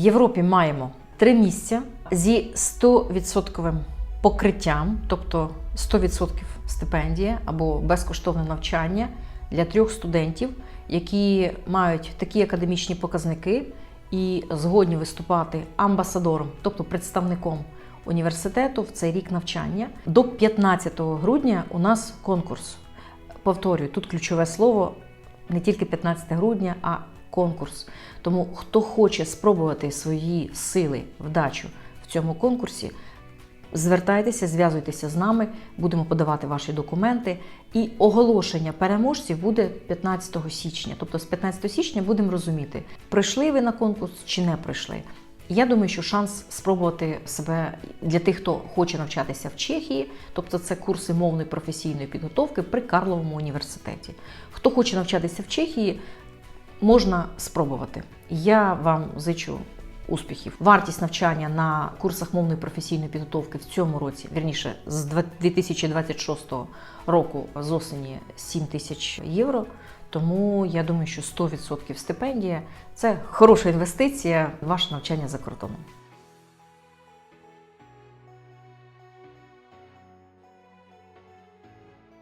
Європі маємо три місця зі 100% покриттям, тобто 100% стипендія або безкоштовне навчання для трьох студентів, які мають такі академічні показники і згодні виступати амбасадором, тобто представником університету в цей рік навчання. До 15 грудня у нас конкурс. Повторюю, тут ключове слово не тільки 15 грудня, а конкурс. Тому хто хоче спробувати свої сили, вдачу в цьому конкурсі, звертайтеся, зв'язуйтеся з нами, будемо подавати ваші документи. І оголошення переможців буде 15 січня. Тобто з 15 січня будемо розуміти, прийшли ви на конкурс чи не прийшли. Я думаю, що шанс спробувати себе для тих, хто хоче навчатися в Чехії, тобто це курси мовної професійної підготовки при Карловому університеті. Хто хоче навчатися в Чехії, можна спробувати. Я вам зичу успіхів. Вартість навчання на курсах мовної професійної підготовки в цьому році, вірніше, з 2026 року з осені 7 тисяч євро. Тому я думаю, що 100% стипендія це хороша інвестиція в ваше навчання за кордоном.